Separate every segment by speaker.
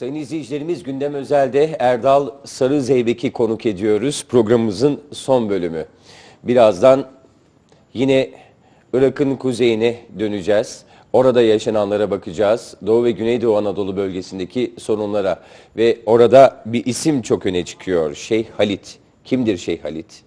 Speaker 1: Sayın izleyicilerimiz gündem özelde Erdal Sarı Zeybek'i konuk ediyoruz. Programımızın son bölümü. Birazdan yine Irak'ın kuzeyine döneceğiz. Orada yaşananlara bakacağız. Doğu ve Güneydoğu Anadolu bölgesindeki sorunlara ve orada bir isim çok öne çıkıyor. Şeyh Halit. Kimdir Şeyh Halit?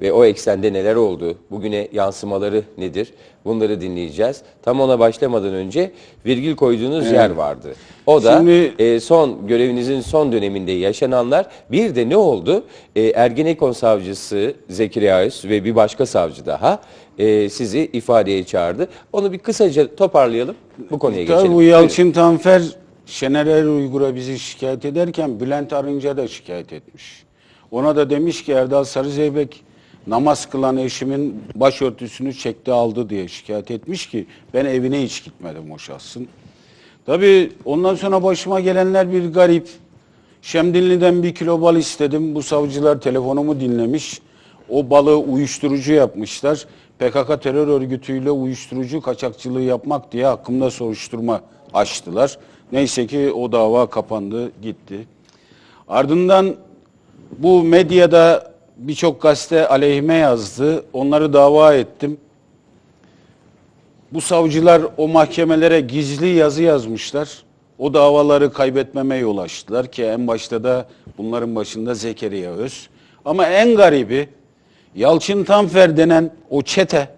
Speaker 1: Ve o eksende neler oldu? Bugüne yansımaları nedir? Bunları dinleyeceğiz. Tam ona başlamadan önce virgül koyduğunuz yer vardı. O da
Speaker 2: Şimdi-
Speaker 1: e, son görevinizin son döneminde yaşananlar. Bir de ne oldu? E, Ergenekon savcısı Zekeriya Öz ve bir başka savcı daha e, sizi ifadeye çağırdı. Onu bir kısaca toparlayalım. Bu konuya geçelim.
Speaker 2: Bu Yalçın Tanfer Şener Er Uygur'a bizi şikayet ederken Bülent Arınç'a da şikayet etmiş. Ona da demiş ki Erdal Sarızeybek namaz kılan eşimin başörtüsünü çekti aldı diye şikayet etmiş ki ben evine hiç gitmedim o şahsın. Tabii ondan sonra başıma gelenler bir garip. Şemdinli'den bir kilo bal istedim. Bu savcılar telefonumu dinlemiş. O balığı uyuşturucu yapmışlar. PKK terör örgütüyle uyuşturucu kaçakçılığı yapmak diye hakkımda soruşturma açtılar. Neyse ki o dava kapandı, gitti. Ardından bu medyada birçok gazete aleyhime yazdı. Onları dava ettim. Bu savcılar o mahkemelere gizli yazı yazmışlar. O davaları kaybetmeme yol açtılar ki en başta da bunların başında Zekeriya Öz. Ama en garibi Yalçın Tanfer denen o çete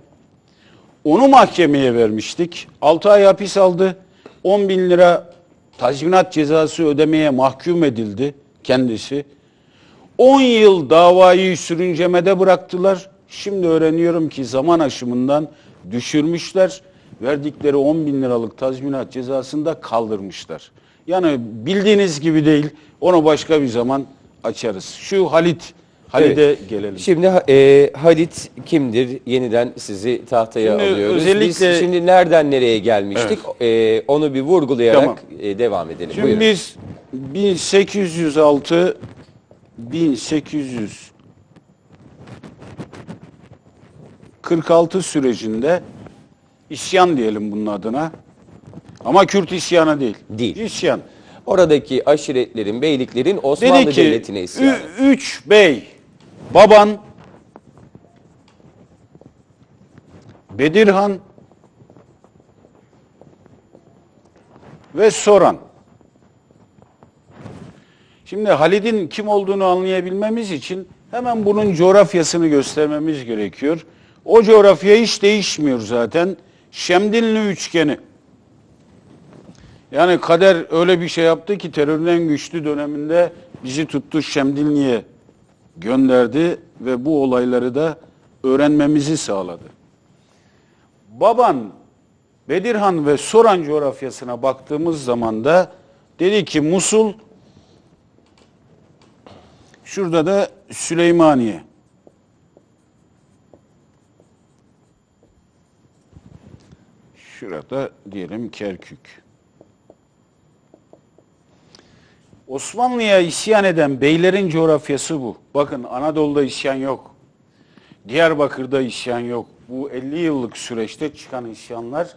Speaker 2: onu mahkemeye vermiştik. 6 ay hapis aldı. 10 bin lira tazminat cezası ödemeye mahkum edildi kendisi. 10 yıl davayı sürüncemede bıraktılar. Şimdi öğreniyorum ki zaman aşımından düşürmüşler. Verdikleri 10 bin liralık tazminat cezasını da kaldırmışlar. Yani bildiğiniz gibi değil. Onu başka bir zaman açarız. Şu Halit, Halit'e
Speaker 1: Evet.
Speaker 2: gelelim.
Speaker 1: Şimdi e, Halit kimdir? Yeniden sizi tahtaya
Speaker 2: Şimdi
Speaker 1: alıyoruz.
Speaker 2: özellikle-
Speaker 1: Biz şimdi nereden nereye gelmiştik? E, onu bir vurgulayarak
Speaker 2: Tamam.
Speaker 1: e, devam edelim.
Speaker 2: Şimdi
Speaker 1: Buyurun.
Speaker 2: biz 1806 1800 46 sürecinde isyan diyelim bunun adına. Ama Kürt isyanı değil.
Speaker 1: Değil.
Speaker 2: İsyan.
Speaker 1: Oradaki aşiretlerin, beyliklerin Osmanlı
Speaker 2: Dedi ki
Speaker 1: Devleti'ne isyanı.
Speaker 2: ü- üç bey, baban, Bedirhan ve Soran. Şimdi Halid'in kim olduğunu anlayabilmemiz için hemen bunun coğrafyasını göstermemiz gerekiyor. O coğrafya hiç değişmiyor zaten. Şemdinli üçgeni. Yani kader öyle bir şey yaptı ki terörün en güçlü döneminde bizi tuttu Şemdinli'ye gönderdi ve bu olayları da öğrenmemizi sağladı. Baban Bedirhan ve Soran coğrafyasına baktığımız zaman da dedi ki Musul şurada da Süleymaniye. Şurada diyelim Kerkük. Osmanlı'ya isyan eden beylerin coğrafyası bu. Bakın Anadolu'da isyan yok. Diyarbakır'da isyan yok. Bu 50 yıllık süreçte çıkan isyanlar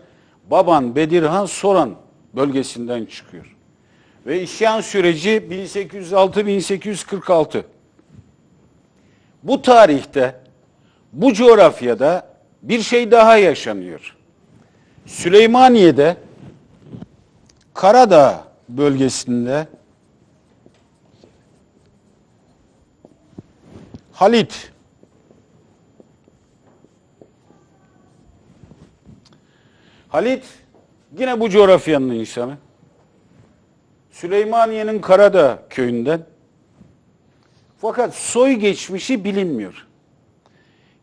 Speaker 2: Baban, Bedirhan, Soran bölgesinden çıkıyor. Ve isyan süreci 1806-1846. Bu tarihte, bu coğrafyada bir şey daha yaşanıyor. Süleymaniye'de, Karadağ bölgesinde Halit Halit yine bu coğrafyanın insanı. Süleymaniye'nin Karadağ köyünden. Fakat soy geçmişi bilinmiyor.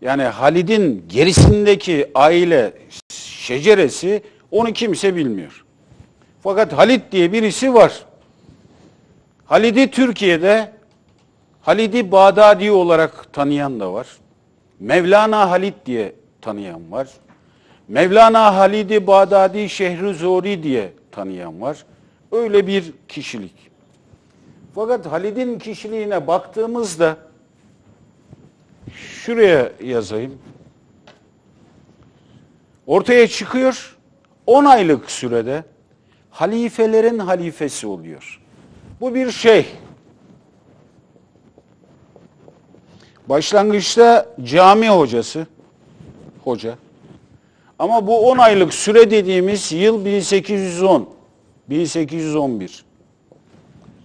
Speaker 2: Yani Halid'in gerisindeki aile şeceresi onu kimse bilmiyor. Fakat Halit diye birisi var. Halid'i Türkiye'de Halid'i Bağdadi olarak tanıyan da var. Mevlana Halit diye tanıyan var. Mevlana Halid-i Bağdadi Şehri Zori diye tanıyan var. Öyle bir kişilik. Fakat Halid'in kişiliğine baktığımızda şuraya yazayım. Ortaya çıkıyor 10 aylık sürede halifelerin halifesi oluyor. Bu bir şey. Başlangıçta cami hocası, hoca. Ama bu 10 aylık süre dediğimiz yıl 1810, 1811.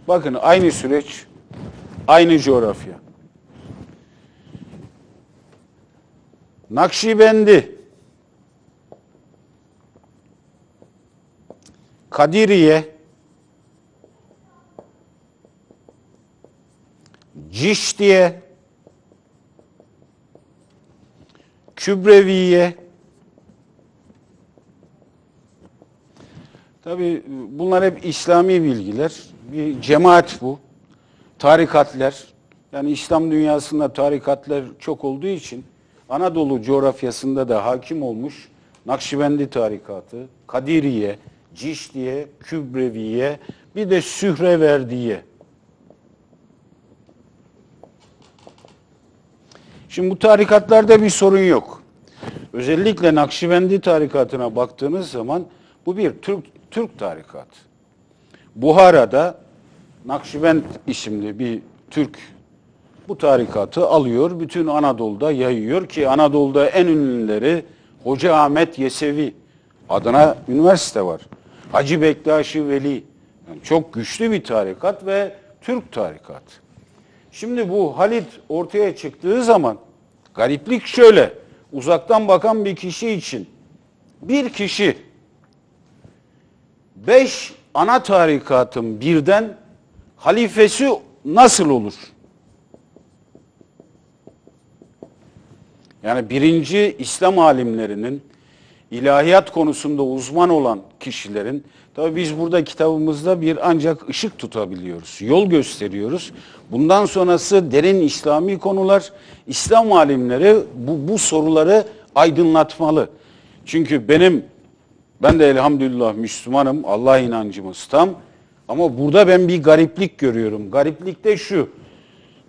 Speaker 2: Bakın aynı süreç, aynı coğrafya. Nakşibendi, Kadiriye, Ciştiye, Kübreviye, Tabi bunlar hep İslami bilgiler. Bir cemaat bu. Tarikatler. Yani İslam dünyasında tarikatlar çok olduğu için Anadolu coğrafyasında da hakim olmuş Nakşibendi tarikatı, Kadiriye, Cişdiye, Kübreviye, bir de Sühreverdiye. Şimdi bu tarikatlarda bir sorun yok. Özellikle Nakşibendi tarikatına baktığınız zaman bu bir Türk Türk tarikatı. Buhara'da Nakşibend isimli bir Türk bu tarikatı alıyor, bütün Anadolu'da yayıyor ki Anadolu'da en ünlüleri Hoca Ahmet Yesevi adına üniversite var. Hacı Bektaşi Veli. Yani çok güçlü bir tarikat ve Türk tarikatı. Şimdi bu Halit ortaya çıktığı zaman gariplik şöyle. Uzaktan bakan bir kişi için bir kişi beş ana tarikatın birden halifesi nasıl olur? Yani birinci İslam alimlerinin ilahiyat konusunda uzman olan kişilerin tabi biz burada kitabımızda bir ancak ışık tutabiliyoruz. Yol gösteriyoruz. Bundan sonrası derin İslami konular İslam alimleri bu, bu soruları aydınlatmalı. Çünkü benim ben de elhamdülillah Müslümanım. Allah inancımız tam. Ama burada ben bir gariplik görüyorum. Gariplik de şu.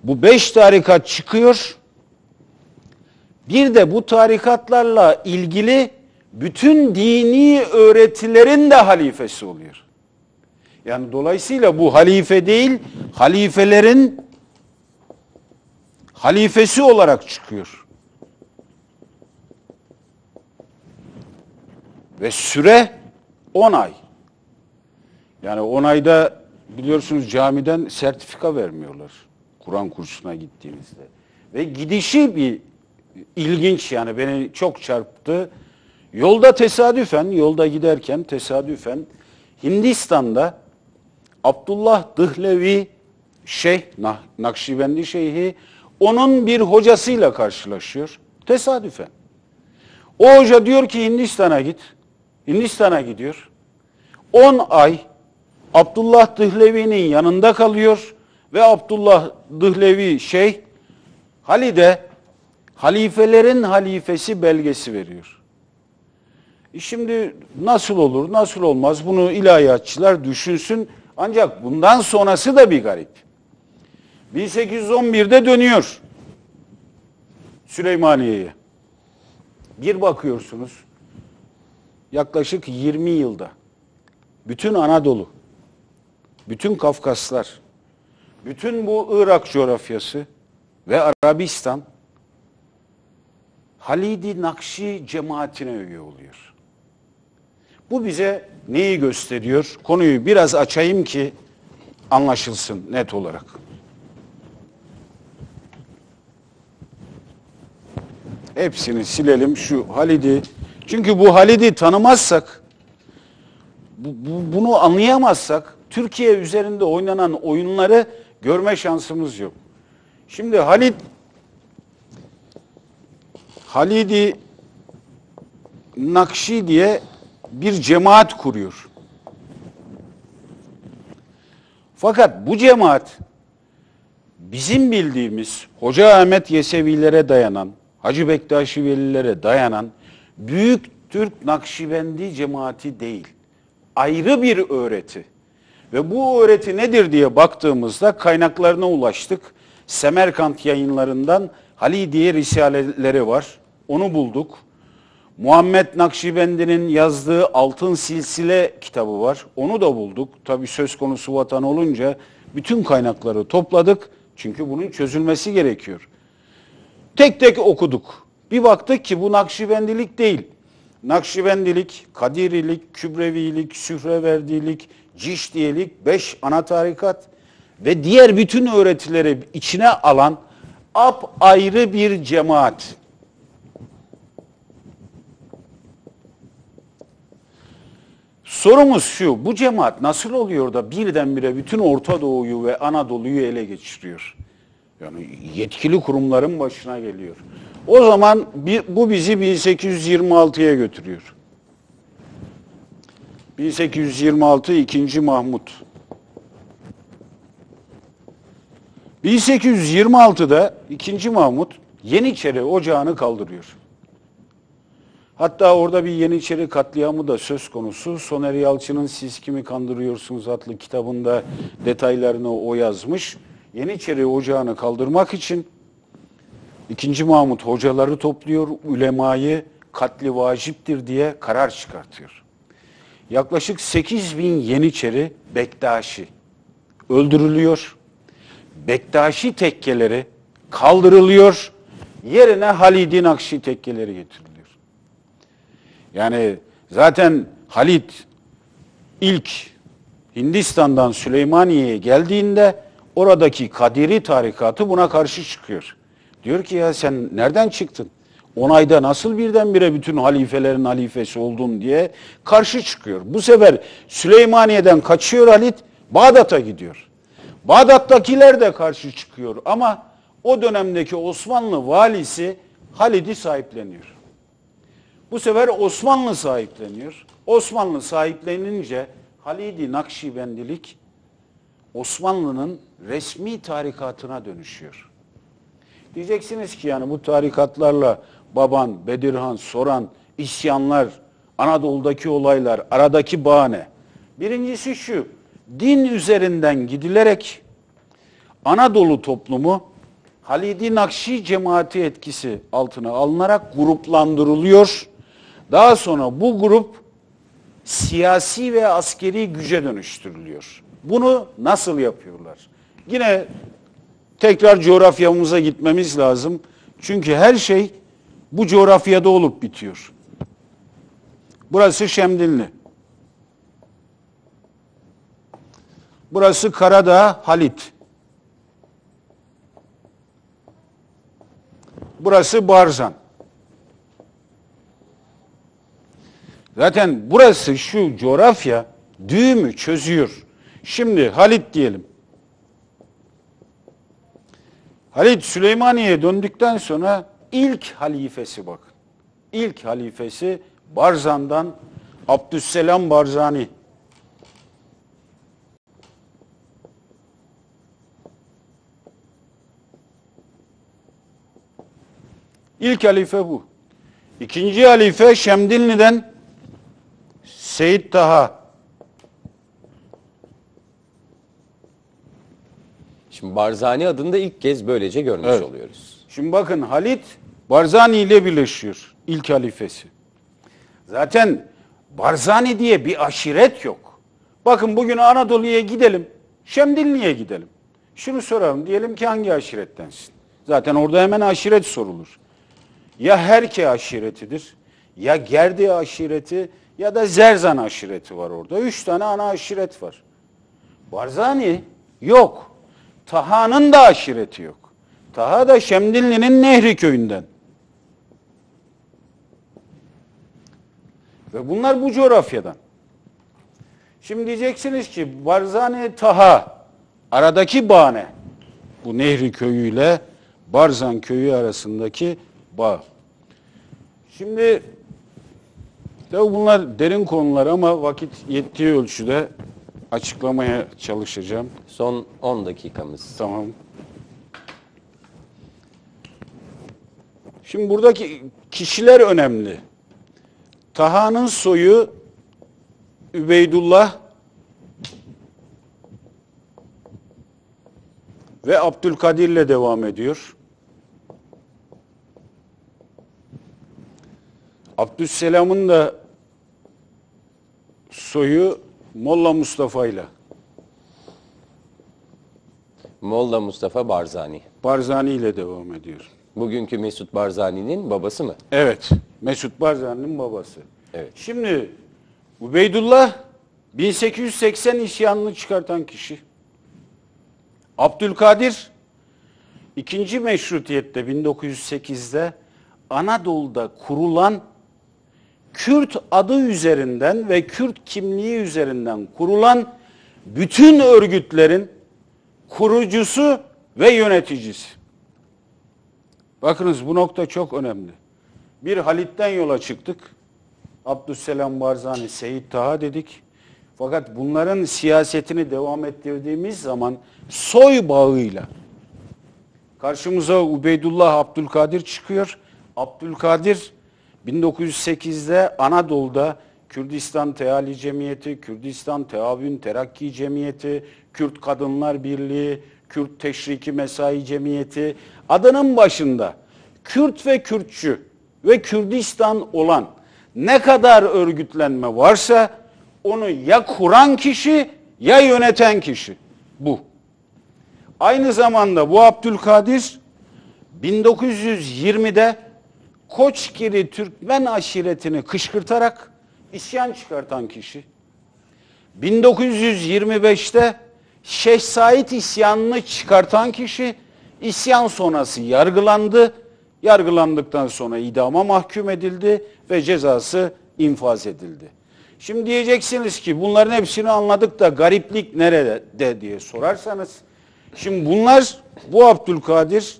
Speaker 2: Bu beş tarikat çıkıyor. Bir de bu tarikatlarla ilgili bütün dini öğretilerin de halifesi oluyor. Yani dolayısıyla bu halife değil, halifelerin halifesi olarak çıkıyor. Ve süre 10 ay. Yani 10 ayda biliyorsunuz camiden sertifika vermiyorlar. Kur'an kursuna gittiğinizde. Ve gidişi bir ilginç yani beni çok çarptı. Yolda tesadüfen, yolda giderken tesadüfen Hindistan'da Abdullah Dıhlevi Şeyh, Nakşibendi Şeyhi onun bir hocasıyla karşılaşıyor. Tesadüfen. O hoca diyor ki Hindistan'a git. Hindistan'a gidiyor. 10 ay Abdullah Dıhlevi'nin yanında kalıyor ve Abdullah Dıhlevi şey Halide halifelerin halifesi belgesi veriyor. E şimdi nasıl olur, nasıl olmaz bunu ilahiyatçılar düşünsün. Ancak bundan sonrası da bir garip. 1811'de dönüyor Süleymaniye'ye. Bir bakıyorsunuz yaklaşık 20 yılda bütün Anadolu, bütün Kafkaslar, bütün bu Irak coğrafyası ve Arabistan Halidi Nakşi cemaatine üye oluyor. Bu bize neyi gösteriyor? Konuyu biraz açayım ki anlaşılsın net olarak. Hepsini silelim şu Halid'i. Çünkü bu Halid'i tanımazsak, bu, bu, bunu anlayamazsak Türkiye üzerinde oynanan oyunları görme şansımız yok. Şimdi Halid Halidi Nakşi diye bir cemaat kuruyor. Fakat bu cemaat bizim bildiğimiz Hoca Ahmet Yesevilere dayanan, Hacı Bektaşi Velilere dayanan Büyük Türk Nakşibendi cemaati değil. Ayrı bir öğreti. Ve bu öğreti nedir diye baktığımızda kaynaklarına ulaştık. Semerkant yayınlarından Halidiye Risaleleri var. Onu bulduk. Muhammed Nakşibendi'nin yazdığı Altın Silsile kitabı var. Onu da bulduk. Tabii söz konusu vatan olunca bütün kaynakları topladık. Çünkü bunun çözülmesi gerekiyor. Tek tek okuduk. Bir baktık ki bu Nakşibendilik değil. Nakşibendilik, Kadirilik, Kübrevilik, Sühreverdilik, Cişdiyelik, beş ana tarikat ve diğer bütün öğretileri içine alan ap ayrı bir cemaat. Sorumuz şu, bu cemaat nasıl oluyor da birdenbire bütün Orta Doğu'yu ve Anadolu'yu ele geçiriyor? Yani yetkili kurumların başına geliyor. O zaman bu bizi 1826'ya götürüyor. 1826 2. Mahmut. 1826'da 2. Mahmut Yeniçeri ocağını kaldırıyor. Hatta orada bir Yeniçeri katliamı da söz konusu. Soner Yalçın'ın Siz Kimi Kandırıyorsunuz adlı kitabında detaylarını o yazmış. Yeniçeri ocağını kaldırmak için 2. Mahmut hocaları topluyor, ulemayı katli vaciptir diye karar çıkartıyor. Yaklaşık 8 bin Yeniçeri Bektaşi öldürülüyor. Bektaşi tekkeleri kaldırılıyor. Yerine Halid-i Nakşi tekkeleri getiriliyor. Yani zaten Halit ilk Hindistan'dan Süleymaniye'ye geldiğinde oradaki Kadiri tarikatı buna karşı çıkıyor. Diyor ki ya sen nereden çıktın? On ayda nasıl birdenbire bütün halifelerin halifesi oldun diye karşı çıkıyor. Bu sefer Süleymaniye'den kaçıyor Halit, Bağdat'a gidiyor. Bağdat'takiler de karşı çıkıyor ama o dönemdeki Osmanlı valisi Halid'i sahipleniyor. Bu sefer Osmanlı sahipleniyor. Osmanlı sahiplenince Halid-i Nakşibendilik Osmanlı'nın resmi tarikatına dönüşüyor. Diyeceksiniz ki yani bu tarikatlarla Baban, Bedirhan, Soran, isyanlar, Anadolu'daki olaylar, aradaki bağ ne? Birincisi şu, din üzerinden gidilerek Anadolu toplumu Halid-i Nakşi cemaati etkisi altına alınarak gruplandırılıyor. Daha sonra bu grup siyasi ve askeri güce dönüştürülüyor. Bunu nasıl yapıyorlar? Yine tekrar coğrafyamıza gitmemiz lazım. Çünkü her şey bu coğrafyada olup bitiyor. Burası Şemdinli. Burası Karadağ, Halit. Burası Barzan. Zaten burası şu coğrafya düğümü çözüyor. Şimdi Halit diyelim. Halit Süleymaniye'ye döndükten sonra ilk halifesi bakın. İlk halifesi Barzan'dan Abdüsselam Barzani. İlk halife bu. İkinci halife Şemdinli'den Seyit Taha.
Speaker 1: Şimdi Barzani adını da ilk kez böylece görmüş
Speaker 2: Evet.
Speaker 1: oluyoruz.
Speaker 2: Şimdi bakın Halit Barzani ile birleşiyor ilk halifesi. Zaten Barzani diye bir aşiret yok. Bakın bugün Anadolu'ya gidelim, Şemdinli'ye gidelim. Şunu soralım, diyelim ki hangi aşirettensin? Zaten orada hemen aşiret sorulur. Ya Herke aşiretidir, ya Gerdi aşireti ya da Zerzan aşireti var orada. Üç tane ana aşiret var. Barzani yok. Taha'nın da aşireti yok. Taha da Şemdinli'nin Nehri köyünden. Ve bunlar bu coğrafyadan. Şimdi diyeceksiniz ki Barzani Taha aradaki bağ? Bu Nehri köyüyle Barzan köyü arasındaki bağ. Şimdi tabi bunlar derin konular ama vakit yettiği ölçüde açıklamaya çalışacağım.
Speaker 1: Son 10 dakikamız.
Speaker 2: Tamam. Şimdi buradaki kişiler önemli. Taha'nın soyu Übeydullah ve Abdülkadir ile devam ediyor. Abdüsselam'ın da soyu Molla Mustafa ile.
Speaker 1: Molla Mustafa Barzani.
Speaker 2: Barzani ile devam ediyor.
Speaker 1: Bugünkü Mesut Barzani'nin babası mı?
Speaker 2: Evet. Mesut Barzani'nin babası.
Speaker 1: Evet.
Speaker 2: Şimdi Ubeydullah 1880 isyanını çıkartan kişi. Abdülkadir ikinci meşrutiyette 1908'de Anadolu'da kurulan Kürt adı üzerinden ve Kürt kimliği üzerinden kurulan bütün örgütlerin kurucusu ve yöneticisi. Bakınız bu nokta çok önemli. Bir Halit'ten yola çıktık. Abdüsselam Barzani, Seyit Taha dedik. Fakat bunların siyasetini devam ettirdiğimiz zaman soy bağıyla karşımıza Ubeydullah Abdülkadir çıkıyor. Abdülkadir 1908'de Anadolu'da Kürdistan Teali Cemiyeti, Kürdistan Teavün Terakki Cemiyeti, Kürt Kadınlar Birliği, Kürt Teşriki Mesai Cemiyeti adının başında Kürt ve Kürtçü ve Kürdistan olan ne kadar örgütlenme varsa onu ya kuran kişi ya yöneten kişi bu. Aynı zamanda bu Abdülkadir 1920'de Koçgiri Türkmen aşiretini kışkırtarak isyan çıkartan kişi. 1925'te Şeyh isyanını çıkartan kişi isyan sonrası yargılandı. Yargılandıktan sonra idama mahkum edildi ve cezası infaz edildi. Şimdi diyeceksiniz ki bunların hepsini anladık da gariplik nerede diye sorarsanız. Şimdi bunlar bu Abdülkadir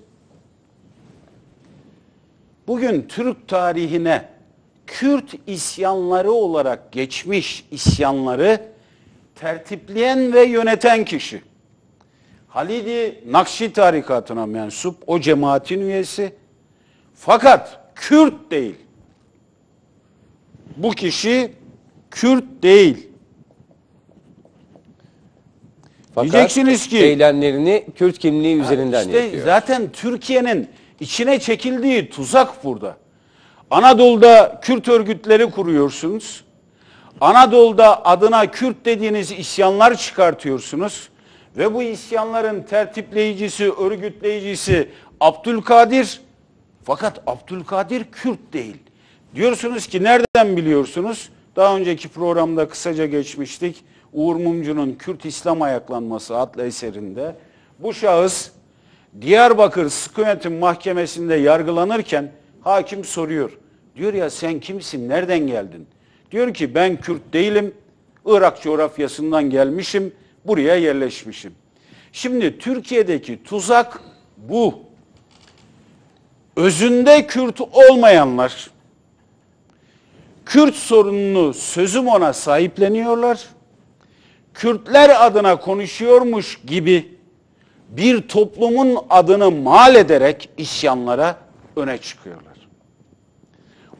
Speaker 2: bugün Türk tarihine Kürt isyanları olarak geçmiş isyanları tertipleyen ve yöneten kişi. Halidi Nakşi tarikatına mensup o cemaatin üyesi. Fakat Kürt değil. Bu kişi Kürt değil.
Speaker 1: Fakat
Speaker 2: Diyeceksiniz ki-
Speaker 1: eylemlerini Kürt kimliği üzerinden
Speaker 2: İşte
Speaker 1: yapıyor.
Speaker 2: zaten Türkiye'nin içine çekildiği tuzak burada. Anadolu'da Kürt örgütleri kuruyorsunuz. Anadolu'da adına Kürt dediğiniz isyanlar çıkartıyorsunuz. Ve bu isyanların tertipleyicisi, örgütleyicisi Abdülkadir. Fakat Abdülkadir Kürt değil. Diyorsunuz ki nereden biliyorsunuz? Daha önceki programda kısaca geçmiştik. Uğur Mumcu'nun Kürt İslam Ayaklanması adlı eserinde bu şahıs Diyarbakır Sıkı Yönetim Mahkemesi'nde yargılanırken hakim soruyor. Diyor ya sen kimsin, nereden geldin? Diyor ki ben Kürt değilim, Irak coğrafyasından gelmişim, buraya yerleşmişim. Şimdi Türkiye'deki tuzak bu. Özünde Kürt olmayanlar, Kürt sorununu sözüm ona sahipleniyorlar. Kürtler adına konuşuyormuş gibi bir toplumun adını mal ederek isyanlara öne çıkıyorlar.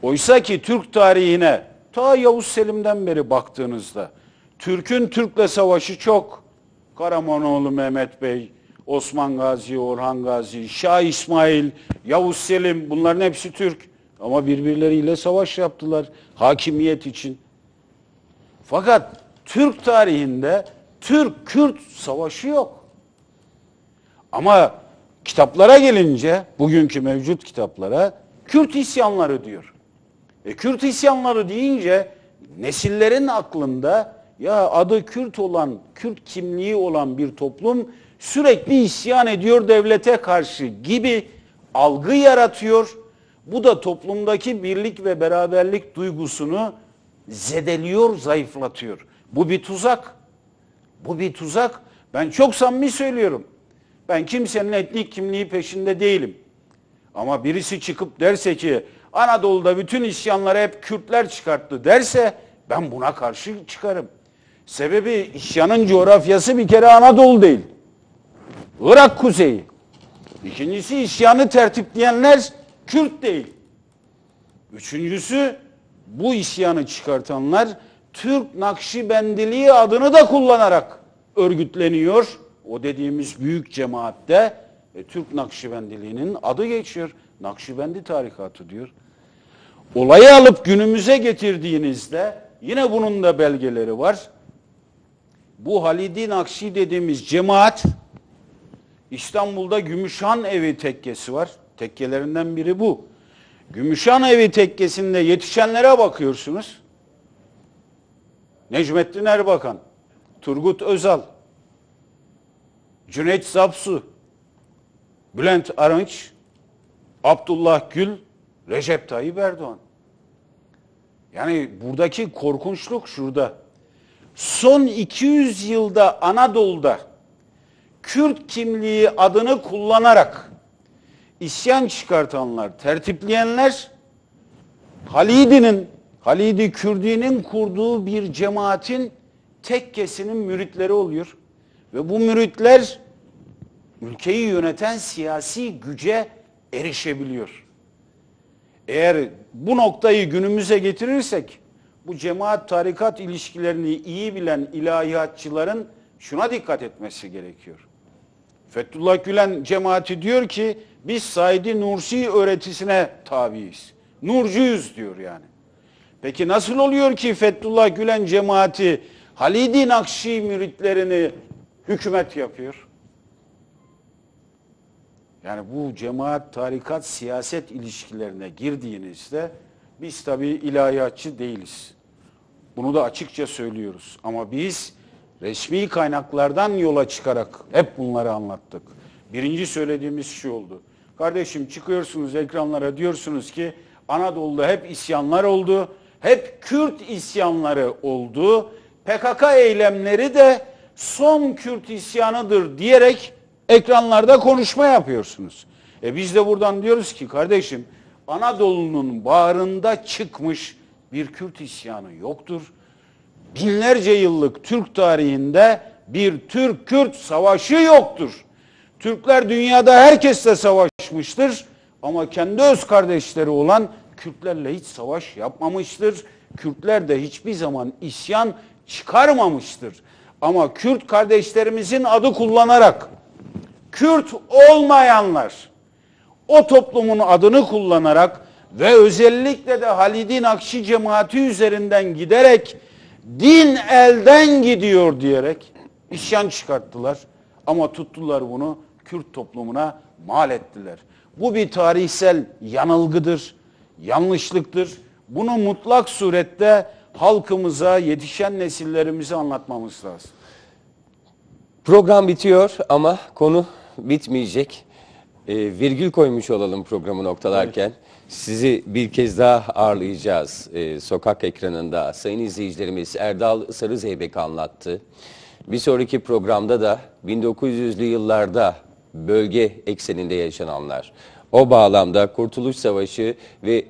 Speaker 2: Oysa ki Türk tarihine ta Yavuz Selim'den beri baktığınızda Türk'ün Türk'le savaşı çok. Karamanoğlu Mehmet Bey, Osman Gazi, Orhan Gazi, Şah İsmail, Yavuz Selim bunların hepsi Türk. Ama birbirleriyle savaş yaptılar hakimiyet için. Fakat Türk tarihinde Türk-Kürt savaşı yok. Ama kitaplara gelince, bugünkü mevcut kitaplara Kürt isyanları diyor. E Kürt isyanları deyince nesillerin aklında ya adı Kürt olan, Kürt kimliği olan bir toplum sürekli isyan ediyor devlete karşı gibi algı yaratıyor. Bu da toplumdaki birlik ve beraberlik duygusunu zedeliyor, zayıflatıyor. Bu bir tuzak. Bu bir tuzak. Ben çok samimi söylüyorum. Ben kimsenin etnik kimliği peşinde değilim. Ama birisi çıkıp derse ki Anadolu'da bütün isyanları hep Kürtler çıkarttı derse ben buna karşı çıkarım. Sebebi isyanın coğrafyası bir kere Anadolu değil. Irak kuzeyi. İkincisi isyanı tertipleyenler Kürt değil. Üçüncüsü bu isyanı çıkartanlar Türk Nakşibendiliği adını da kullanarak örgütleniyor. O dediğimiz büyük cemaatte e, Türk Nakşibendiliğinin adı geçiyor. Nakşibendi tarikatı diyor. Olayı alıp günümüze getirdiğinizde yine bunun da belgeleri var. Bu Halid-i Nakşi dediğimiz cemaat İstanbul'da Gümüşhan Evi tekkesi var. Tekkelerinden biri bu. Gümüşhan Evi tekkesinde yetişenlere bakıyorsunuz. Necmettin Erbakan, Turgut Özal, Cüneyt Zapsu, Bülent Arınç, Abdullah Gül, Recep Tayyip Erdoğan. Yani buradaki korkunçluk şurada. Son 200 yılda Anadolu'da Kürt kimliği adını kullanarak isyan çıkartanlar, tertipleyenler Halidi'nin, Halidi Kürdi'nin kurduğu bir cemaatin tekkesinin müritleri oluyor. Ve bu müritler ülkeyi yöneten siyasi güce erişebiliyor. Eğer bu noktayı günümüze getirirsek bu cemaat tarikat ilişkilerini iyi bilen ilahiyatçıların şuna dikkat etmesi gerekiyor. Fethullah Gülen cemaati diyor ki biz Said Nursi öğretisine tabiiz. Nurcuyuz diyor yani. Peki nasıl oluyor ki Fethullah Gülen cemaati Halid-i Nakşi müritlerini hükümet yapıyor? Yani bu cemaat, tarikat, siyaset ilişkilerine girdiğinizde biz tabii ilahiyatçı değiliz. Bunu da açıkça söylüyoruz. Ama biz resmi kaynaklardan yola çıkarak hep bunları anlattık. Birinci söylediğimiz şu oldu. Kardeşim çıkıyorsunuz ekranlara diyorsunuz ki Anadolu'da hep isyanlar oldu. Hep Kürt isyanları oldu. PKK eylemleri de son Kürt isyanıdır diyerek ekranlarda konuşma yapıyorsunuz. E biz de buradan diyoruz ki kardeşim Anadolu'nun bağrında çıkmış bir Kürt isyanı yoktur. Binlerce yıllık Türk tarihinde bir Türk-Kürt savaşı yoktur. Türkler dünyada herkesle savaşmıştır ama kendi öz kardeşleri olan Kürtlerle hiç savaş yapmamıştır. Kürtler de hiçbir zaman isyan çıkarmamıştır. Ama Kürt kardeşlerimizin adı kullanarak Kürt olmayanlar o toplumun adını kullanarak ve özellikle de Halid-i Nakşi cemaati üzerinden giderek din elden gidiyor diyerek isyan çıkarttılar. Ama tuttular bunu Kürt toplumuna mal ettiler. Bu bir tarihsel yanılgıdır, yanlışlıktır. Bunu mutlak surette halkımıza, yetişen nesillerimize anlatmamız lazım.
Speaker 1: Program bitiyor ama konu bitmeyecek. E, virgül koymuş olalım programı noktalarken. Sizi bir kez daha ağırlayacağız e, sokak ekranında. Sayın izleyicilerimiz Erdal Sarızeybek anlattı. Bir sonraki programda da 1900'lü yıllarda bölge ekseninde yaşananlar, o bağlamda Kurtuluş Savaşı ve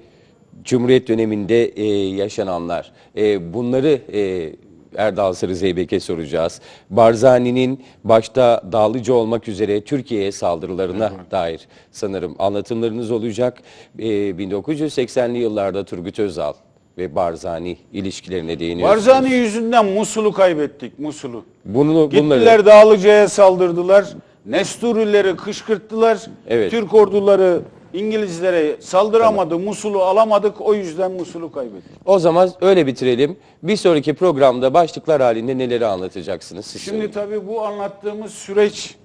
Speaker 1: Cumhuriyet döneminde e, yaşananlar, e, bunları e, Erdal Sarı Zeybek'e soracağız. Barzani'nin başta Dağlıca olmak üzere Türkiye'ye saldırılarına dair sanırım anlatımlarınız olacak. Ee, 1980'li yıllarda Turgut Özal ve Barzani ilişkilerine değiniyorsunuz.
Speaker 2: Barzani yüzünden Musul'u kaybettik, Musul'u.
Speaker 1: Bunu, bunları
Speaker 2: Gittiler Dağlıca'ya saldırdılar. Nesturileri kışkırttılar.
Speaker 1: Evet.
Speaker 2: Türk orduları İngilizlere saldıramadı. Musul'u alamadık. O yüzden Musul'u kaybettik.
Speaker 1: o zaman öyle bitirelim. Bir sonraki programda başlıklar halinde neleri anlatacaksınız? Siz
Speaker 2: Şimdi
Speaker 1: söyleyin.
Speaker 2: tabii bu anlattığımız süreç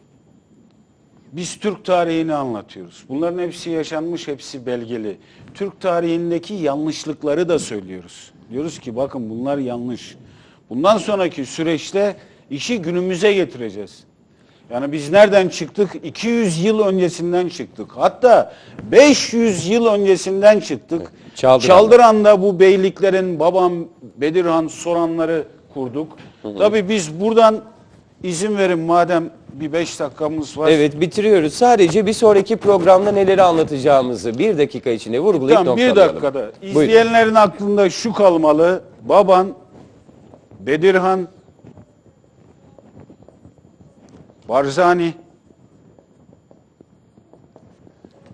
Speaker 2: biz Türk tarihini anlatıyoruz. Bunların hepsi yaşanmış, hepsi belgeli. Türk tarihindeki yanlışlıkları da söylüyoruz. Diyoruz ki bakın bunlar yanlış. Bundan sonraki süreçte işi günümüze getireceğiz. Yani biz nereden çıktık? 200 yıl öncesinden çıktık. Hatta 500 yıl öncesinden çıktık.
Speaker 1: Çaldıran'da.
Speaker 2: Çaldıran'da bu beyliklerin babam Bedirhan soranları kurduk. Tabii biz buradan izin verin madem bir 5 dakikamız var.
Speaker 1: Evet bitiriyoruz. Sadece bir sonraki programda neleri anlatacağımızı bir dakika içinde vurgulayıp
Speaker 2: Tamam, bir
Speaker 1: noktalayalım.
Speaker 2: dakikada.
Speaker 1: Buyurun.
Speaker 2: İzleyenlerin aklında şu kalmalı. Baban, Bedirhan, Barzani.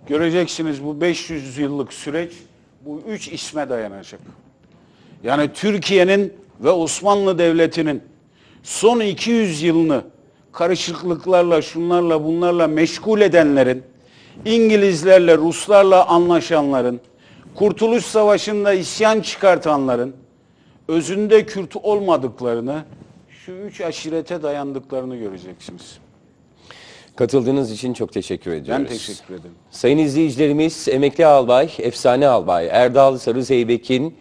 Speaker 2: Göreceksiniz bu 500 yıllık süreç bu üç isme dayanacak. Yani Türkiye'nin ve Osmanlı Devleti'nin son 200 yılını karışıklıklarla, şunlarla, bunlarla meşgul edenlerin, İngilizlerle, Ruslarla anlaşanların, Kurtuluş Savaşı'nda isyan çıkartanların özünde Kürt olmadıklarını, şu üç aşirete dayandıklarını göreceksiniz.
Speaker 1: Katıldığınız için çok teşekkür ediyoruz.
Speaker 2: Ben teşekkür ederim.
Speaker 1: Sayın izleyicilerimiz emekli albay, efsane albay Erdal Sarı Zeybek'in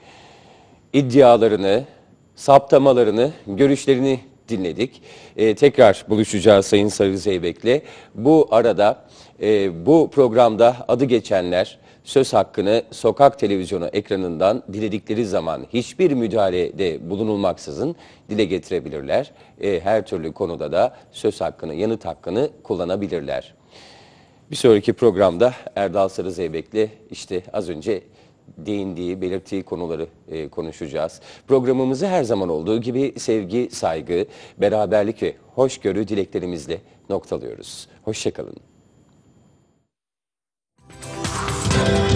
Speaker 1: iddialarını, saptamalarını, görüşlerini dinledik. Ee, tekrar buluşacağız Sayın Sarı Zeybek'le. Bu arada e, bu programda adı geçenler söz hakkını sokak televizyonu ekranından diledikleri zaman hiçbir müdahalede bulunulmaksızın dile getirebilirler. E, her türlü konuda da söz hakkını, yanıt hakkını kullanabilirler. Bir sonraki programda Erdal Sarı Zeybek'le işte az önce değindiği, belirttiği konuları e, konuşacağız. Programımızı her zaman olduğu gibi sevgi, saygı, beraberlik ve hoşgörü dileklerimizle noktalıyoruz. Hoşçakalın. Thank you.